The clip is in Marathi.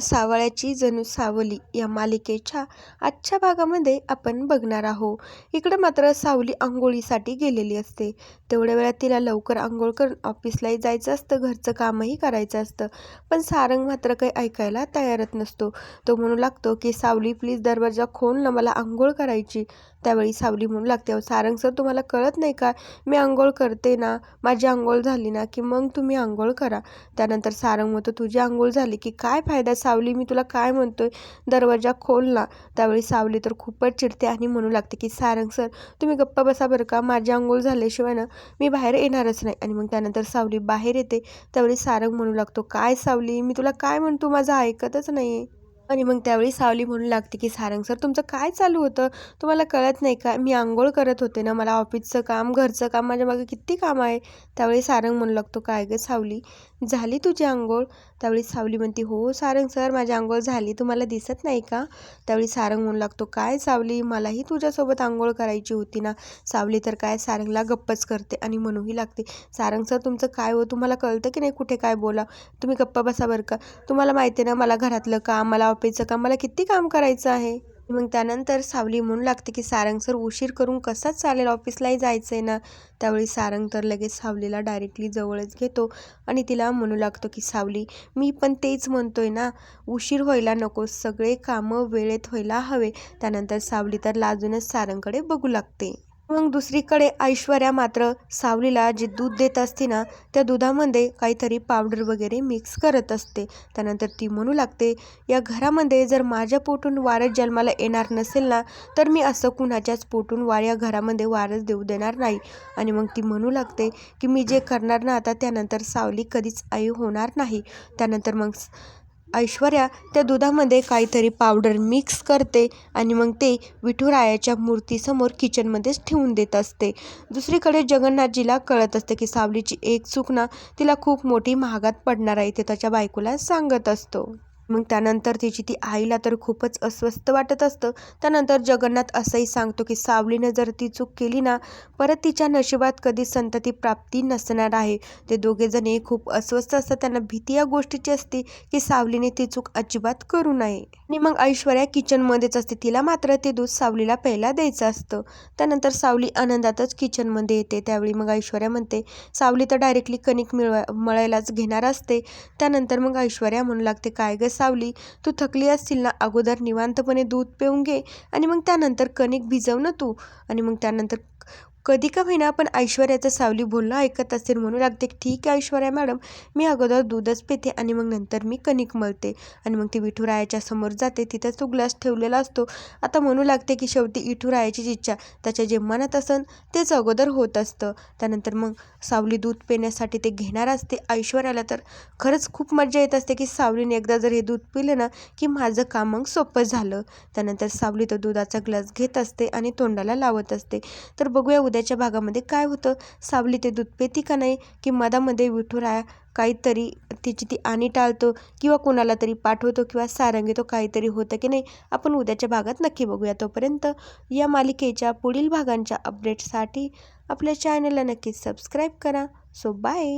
सावळ्याची जणू सावली या मालिकेच्या आजच्या भागामध्ये आपण बघणार आहोत. इकडे मात्र सावली आंघोळीसाठी गेलेली असते. तेवढ्या वेळात तिला लवकर आंघोळ करून ऑफिसलाही जायचं असतं घरचं कामही करायचं असतं. पण सारंग मात्र काही ऐकायला तयारच नसतो. तो म्हणू लागतो की सावली प्लीज दरवाजा खोल ना मला आंघोळ करायची. त्यावेळी सावली म्हणू लागते "अहो सारंग सर तुम्हाला कळत नाही का? मी आंघोळ करते ना माझी आंघोळ झाली ना की मग तुम्ही आंघोळ करा. त्यानंतर सारंग म्हणतो तुझी आंघोळ झाली की काय फायदा सावली मी तुला काय म्हणतोय? दरवाजा खोल ना. त्यावेळी सावली तर खूपच चिडते आणि म्हणू लागते की सारंग सर तुम्ही गप्पा बसा बरं का? माझी आंघोळ झाल्याशिवाय ना मी बाहेर येणारच नाही. आणि मग त्यानंतर सावली बाहेर येते. त्यावेळी सारंग म्हणू लागतो काय सावली? मी तुला काय म्हणतो? माझं ऐकतच नाही आणि मग त्यावेळी सावली म्हणू लागते की सारंग सर तुमचं काय चालू होतं? तुम्हाला कळत नाही का? मी आंघोळ करत होते ना. मला ऑफिसचं काम घरचं काम माझ्या मागे किती काम आहे? त्यावेळी सारंग म्हणू लागतो काय गं सावली? झाली तुझी आंघोळ? त्यावेळी सावली म्हणते हो सारंग सर माझी आंघोळ झाली. तुम्हाला दिसत नाही का? त्यावेळी सारंग म्हणू लागतो काय सावली? मलाही तुझ्यासोबत आंघोळ करायची होती ना. सावली तर काय सारंगला गप्पच करते आणि म्हणूही लागते. सारंग सर तुमचं काय हो? तुम्हाला कळतं की नाही कुठे काय बोला तुम्ही गप्पा बसा बरं का. तुम्हाला माहिती आहे ना मला घरातलं काम मला ऑफिसचं का? मला किती काम करायचं आहे? मग त्यानंतर सावली म्हणू लागते की सारंग सर उशीर करून कसाच चालेल? ऑफिसलाही जायचं आहे ना? त्यावेळी सारंग तर लगेच सावलीला डायरेक्टली जवळच घेतो आणि तिला म्हणू लागतो की सावली मी पण तेच म्हणतोय ना? उशीर व्हायला नको सगळे कामं वेळेत व्हायला हवे. त्यानंतर सावली तर लाजूनच सारंगकडे बघू लागते. मग दुसरीकडे ऐश्वर्या मात्र सावलीला जे दूध देत असते ना त्या दुधामध्ये काहीतरी पावडर वगैरे मिक्स करत असते. त्यानंतर ती म्हणू लागते या घरामध्ये जर माझ्या पोटून वारस जन्माला येणार नसेल ना तर मी असं कुणाच्याच पोटून वार या घरामध्ये वारस देऊ देणार नाही. आणि मग ती म्हणू लागते की मी जे करणार ना आता त्यानंतर सावली कधीच आई होणार नाही. त्यानंतर मग ऐश्वर्या त्या दुधामध्ये काहीतरी पावडर मिक्स करते आणि मग ते विठुरायाच्या मूर्तीसमोर किचनमध्येच ठेवून देत असते. दुसरीकडे जगन्नाथजीला कळत असते की सावलीची एक चूक ना तिला खूप मोठी महागात पडणार आहे ते त्याच्या बायकोला सांगत असतो. मग त्यानंतर तिची ती आईला तर खूपच अस्वस्थ वाटत असतं. त्यानंतर जगन्नाथ असंही सांगतो की सावलीनं जर ती चूक केली ना परत तिच्या नशिबात कधी संतती प्राप्ती नसणार आहे. ते दोघेजणही खूप अस्वस्थ असतात. त्यांना भीती या गोष्टीची असते की सावलीने ती चूक अजिबात करू नये. आणि मग ऐश्वर्या किचनमध्येच असते. तिला मात्र ते दूध सावलीला पहिला द्यायचं असतं. त्यानंतर सावली आनंदातच किचनमध्ये येते. त्यावेळी मग ऐश्वर्या म्हणते सावली तर डायरेक्टली कणिक मिळवा मळायलाच घेणार असते. त्यानंतर मग ऐश्वर्या म्हणू लागते काय गस सावली. तू थकली असतील ना अगोदर निवांतपणे दूध पिऊन घे आणि मग त्यानंतर कणिक भिजव ना तू. आणि मग त्यानंतर कधी का होईना पण ऐश्वर्याचं सावली बोलणं ऐकत असेल म्हणू लागते ठीक आहे ऐश्वर्या मॅडम मी अगोदर दूधच पिते आणि मग नंतर मी कणिक मळते आणि मग ती विठुरायाच्या समोर जाते तिथंच तो ग्लास ठेवलेला असतो. आता म्हणू लागते की शेवटी विठुरायाचीच इच्छा त्याच्या जे मनात असन तेच अगोदर होत असतं. त्यानंतर मग सावली दूध पिण्यासाठी ते घेणार असते ऐश्वर्याला तर खरंच खूप मजा येत असते की सावलीने एकदा जर हे दूध पिलं ना की माझं काम मग सोपं झालं. त्यानंतर सावली तो दुधाचा ग्लास घेत असते आणि तोंडाला लावत असते. तर बघूया उद्याच्या भागामध्ये काय होतं? सावली ते दूध पेती का नाही? की मधामध्ये विठुराया काहीतरी तिची ती आणि टाळतो किंवा कोणाला तरी पाठवतो किंवा सारंग येतो काहीतरी होतं की नाही? आपण उद्याच्या भागात नक्की बघूया तोपर्यंत. या मालिकेच्या पुढील भागांच्या अपडेटसाठी आपल्या चॅनलला नक्की सबस्क्राईब करा. So bye